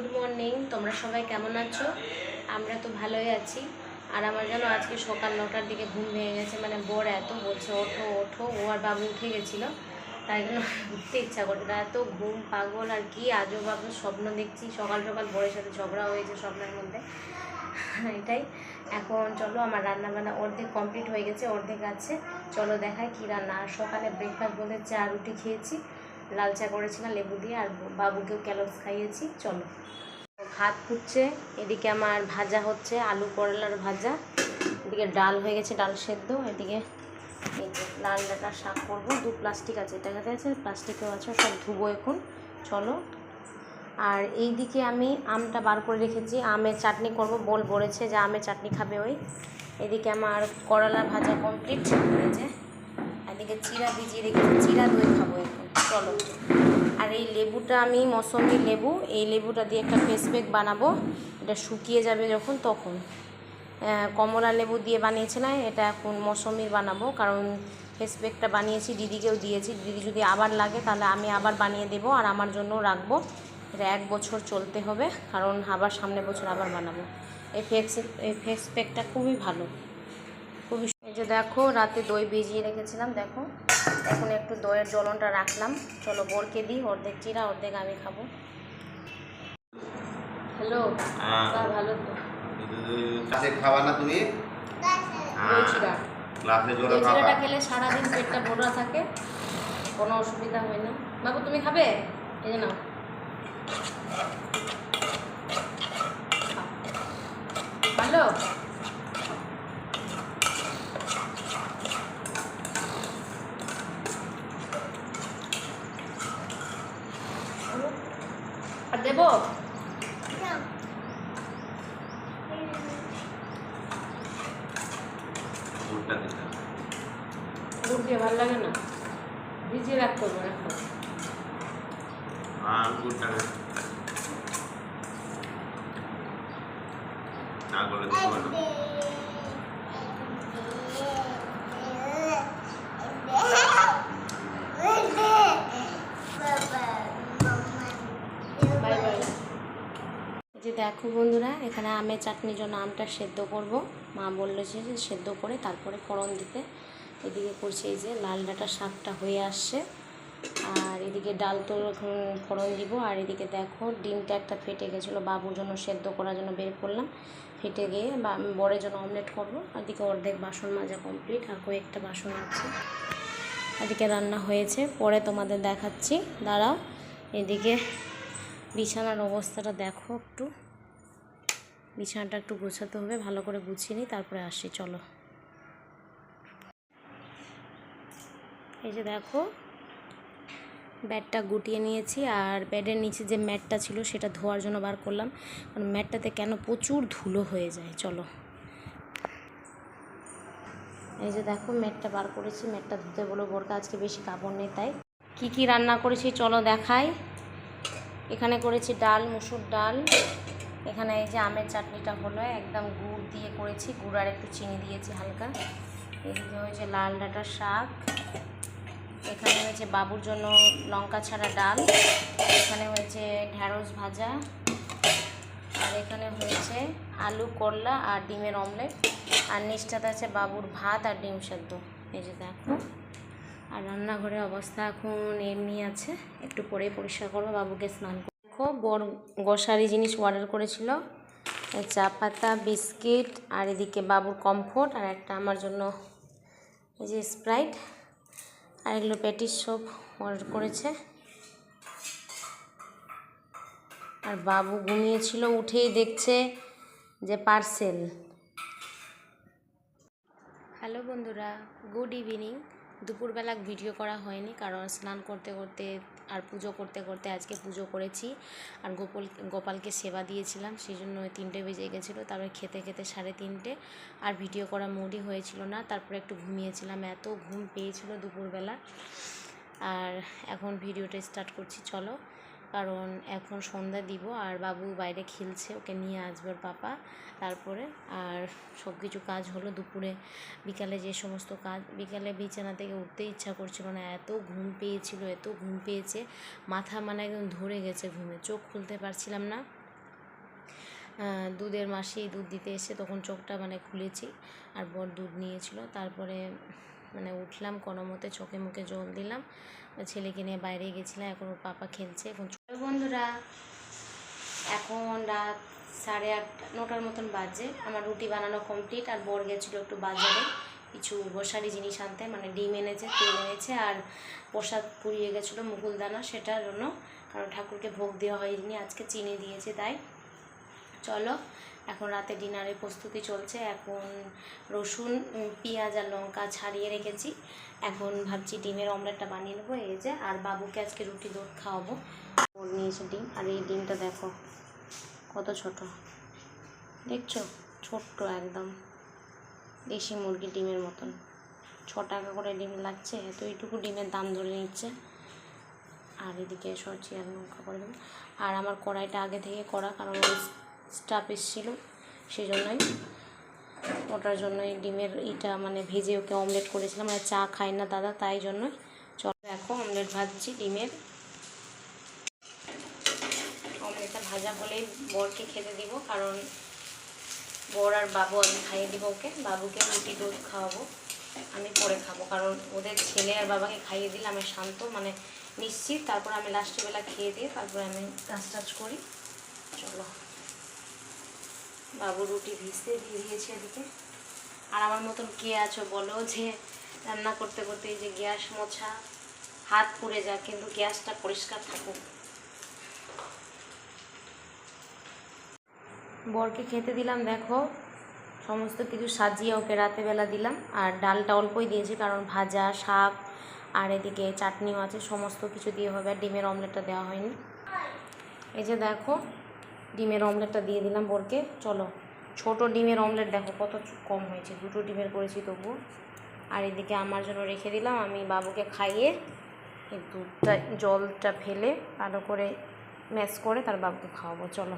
Good morning, তোমরা সবাই কেমন আছো? আমরা তো ভালোই আছি। আর আমার যেন আজকে সকাল নটার দিকে ঘুম ভেঙে গেছে মানে বর এত বলছে, ওঠো ওঠো। ও আর বাবু উঠে গেছিল। তাই জন্য উঠতে ইচ্ছা করছে না। এত ঘুম, পাগল, আর কি আজও বাবু স্বপ্ন দেখছি। সকাল সকাল বোরের সাথে ঝগড়া হয়েছে স্বপ্নের মধ্যে। এটাই। এখন চলো, আমার রান্না বান্না অর্ধেক কমপ্লিট হয়ে গেছে, অর্ধেক আছে। চলো দেখাই কি রান্না। আর সকালে ব্রেকফাস্ট বলে চা, রুটি খেয়েছি। লাল চা করেছিলাম লেবু দিয়ে, আর বাবুকেও ক্যালোস খাইয়েছি, চলো। ভাত ফুটছে, এদিকে আমার ভাজা হচ্ছে, আলু করলার ভাজা, এদিকে ডাল হয়ে গেছে, ডাল সেদ্ধ, এদিকে লাল ডাটা শাক করব, দু প্লাস্টিক আছে এটা কাছে আছে, প্লাস্টিকেও আছে, সব ধুবো এখন, চলো। আর এই দিকে আমি আমটা বার করে রেখেছি, আমের চাটনি করব, বল বলেছে যে আমের চাটনি খাবে ওই। এদিকে আমার করলা ভাজা কমপ্লিট হয়েছে এদিকে চিরা ভিজিয়ে রেখেছি, চিরা দই খাব এখন, চলো। আর এই লেবুটা আমি মৌসম্বি লেবু, এই লেবুটা দিয়ে একটা ফেস প্যাক বানাবো। এটা শুকিয়ে যাবে যখন, তখন। কমলা লেবু দিয়ে বানিয়েছিলাম এটা এখন মৌসম্বির বানাবো, কারণ ফেস প্যাকটা বানিয়েছি, দিদিকেও দিয়েছি। দিদি যদি আবার লাগে, তাহলে আমি আবার বানিয়ে দেবো, আর আমার জন্য রাখব। এটা এক বছর চলতে হবে, কারণ আবার সামনে বছর আবার বানাবো। এই ফেস এই ফেস প্যাকটা খুবই ভালো। খুবই এই যে দেখো রাতে দই ভিজিয়ে রেখেছিলাম দেখো। এখন একটু দইয়ের জ্বলনটা রাখলাম। চলো বোরকে দিই অর্ধেক চিরা অর্ধেক আমি খাব। হ্যালো হ্যাঁ। ভালো তো? ক্লাসে খাওয়া না তুমি? চিরাটা খেলে সারাদিন পেটটা ভরা থাকে কোনো অসুবিধা হয় না। বাবু তুমি খাবে? এই যে নাও। ভালো? আর দেবো। গুড় দিয়ে ভালো লাগে না? ভিজিয়ে রাখতে হবে। রাখো গুড়টা না। করলে তো হবে না। বাই বাই যে দেখো বন্ধুরা, এখানে আমের চাটনির জন্য আমটা সেদ্ধ করব। মা বলল যে সেদ্ধ করে তারপরে ফোড়ন দিতে। এদিকে করছে এই যে লাল ডাটা শাকটা হয়ে আসছে। আর এদিকে ডাল তো ফোড়ন দিব। আর এদিকে দেখো ডিমটা একটা ফেটে গেছিল, বাবুর জন্য সেদ্ধ করার জন্য বের করলাম। ফেটে গিয়ে বা বরের জন্য অমলেট করব। আর এদিকে অর্ধেক বাসন মাজা কমপ্লিট, আর কয়েকটা বাসন আছে। এদিকে রান্না হয়েছে, পরে তোমাদের দেখাচ্ছি। দাঁড়াও, এদিকে বিছানার অবস্থাটা দেখো একটু। বিছানাটা একটু গোছাতে হবে, ভালো করে গুছিয়ে নিই, তারপরে আসি, চলো। এই যে দেখো ব্যাডটা গুটিয়ে নিয়েছি, আর ব্যাডের নিচে যে ম্যাটটা ছিল সেটা ধোয়ার জন্য বার করলাম, কারণ ম্যাটটাতে কেন প্রচুর ধুলো হয়ে যায়, চলো। এই যে দেখো, ম্যাটটা বার করেছি, ম্যাটটা ধুতে বলো, বোরকা আজকে বেশি কাপড় নেই, তাই। কি কি রান্না করেছি চলো দেখাই। এখানে করেছি ডাল, মুসুর ডাল এখানে এই যে আমের চাটনিটা হলো, একদম গুড় দিয়ে করেছি, গুড় আর একটু চিনি দিয়েছি হালকা। এদিকে হয়েছে লাল ডাঁটার শাক। এখানে হয়েছে বাবুর জন্য লঙ্কা ছাড়া ডাল। এখানে হয়েছে ঢ্যাঁড়স ভাজা। আর এখানে হয়েছে আলু, করলা আর ডিমের অমলেট। আর নিচটাতে আছে বাবুর ভাত আর ডিম সেদ্ধ। এই যে দেখো। আর রান্নাঘরের অবস্থা এখন এমনি আছে। একটু পরে পরিষ্কার করব, বাবুকে স্নান দেখো বড় গোসারি জিনিস অর্ডার করেছিল। চা পাতা বিস্কিট, আর এদিকে বাবুর কমফোর্ট আর একটা আমার জন্য এই যে স্প্রাইট আর এগুলো প্যাটিস সব অর্ডার করেছে। আর বাবু ঘুমিয়েছিল, উঠেই দেখছে যে পার্সেল হ্যালো বন্ধুরা গুড ইভিনিং দুপুরবেলা ভিডিও করা হয়নি, কারণ স্নান করতে করতে আর পুজো করতে করতে আজকে পুজো করেছি। আর গোপাল, গোপালকে সেবা দিয়েছিলাম, সেই জন্য ওই তিনটে বেজে গেছিল, তারপরে খেতে খেতে সাড়ে তিনটে। আর ভিডিও করা মুডই হয়েছিল না, তারপরে একটু ঘুমিয়েছিলাম, এত ঘুম পেয়েছিল দুপুরবেলা। আর এখন ভিডিওটা স্টার্ট করছি, চলো। কারণ এখন সন্ধ্যা দিব আর বাবু বাইরে খেলছে, ওকে নিয়ে আসবে পাপা। তারপরে আর সব কিছু কাজ হলো দুপুরে। বিকালে যে সমস্ত কাজ, বিকালে বিছানা থেকে উঠতে ইচ্ছা করছিল না, এত ঘুম পেয়েছিল, এত ঘুম পেয়েছে, মাথা মানে একদম ধরে গেছে ঘুমে, চোখ খুলতে পারছিলাম না। দুধের মাসি দুধ দিতে এসে তখন চোখটা মানে খুলেছি, আর বর দুধ নিয়েছিল। তারপরে মানে উঠলাম কোনো মতে, চোখে মুখে জল দিলাম। ছেলেকে নিয়ে বাইরে গেছিলাম, এখন ওর পাপা খেলছে। এখন বন্ধুরা, এখন রাত সাড়ে আটটা, নটার মতন বাজে। আমার রুটি বানানো কমপ্লিট আর বর গেছিল একটু বাজারে। কিছু গ্রোসারি জিনিস আনতে মানে ডিম এনেছে, তেল এনেছে, আর প্রসাদ পুড়িয়ে গেছিল মুকুলদানা সেটার জন্য। কারণ ঠাকুরকে ভোগ দেওয়া হয়নি, আজকে চিনি দিয়েছে, তাই চলো, এখন রাতে ডিনারের প্রস্তুতি চলছে। এখন রসুন পেঁয়াজ আর লঙ্কা ছাড়িয়ে রেখেছি। এখন ভাবছি ডিমের অমলেটটা বানিয়ে নেব। এই যে, আর বাবুকে আজকে রুটি দুধ খাওয়াবো। ওর নিয়েছে ডিম। আর এই ডিমটা দেখো, কত ছোট। দেখছ? ছোট্ট একদম। দেশি মুরগির ডিমের মতন। ছ টাকা করে ডিম লাগছে, তো এইটুকু ডিমের দাম ধরে নিচ্ছে। আর এদিকে সবজি আর লঙ্কা করে দেবো। আর আমার কড়াইটা আগে থেকে করা, কারণ স্টাফ এসেছিল সেই জন্যই ওটার জন্যই ডিমের ইটা মানে ভেজে ওকে অমলেট করেছিলাম মানে চা খায় না দাদা, তাই জন্যই। চলো দেখো অমলেট ভাজছি ডিমের। অমলেটটা ভাজা হলেই বরকে খেতে দিব, কারণ বর আর বাবু আমি খাইয়ে দিব ওকে। বাবুকে রুটি দুধ খাওয়াবো, আমি পরে খাব, কারণ ওদের ছেলে আর বাবাকে খাইয়ে দিলে আমি শান্ত মানে নিশ্চিত। তারপর আমি লাস্টের বেলা খেয়ে দিয়ে তারপরে আমি কাজ টাজ করি। চলো। বাবু রুটি ভিজতে দিয়ে দিয়েছে এদিকে। আর আমার মতন কে আছো বলো যে রান্না করতে করতে এই যে গ্যাস মোছা হাত পুড়ে যায়, কিন্তু গ্যাসটা পরিষ্কার থাকুক। বরকে খেতে দিলাম, দেখো, সমস্ত কিছু সাজিয়ে ওকে রাতেবেলা দিলাম। আর ডালটা অল্পই দিয়েছি, কারণ ভাজা, শাক আর এদিকে চাটনিও আছে, সমস্ত কিছু দিয়ে হবে, আর ডিমের অমলেটটা দেওয়া হয়নি। এই যে দেখো ডিমের অমলেটটা দিয়ে দিলাম বরকে। চলো, ছোট ডিমের অমলেট দেখো কত কম হয়েছে। দুটো ডিমের করেছি তবুও আর এদিকে আমার জন্য রেখে দিলাম, আমি বাবুকে খাইয়ে দুধটা, জলটা ফেলে ভালো করে ম্যাশ করে তার বাবুকে খাওয়াবো। চলো।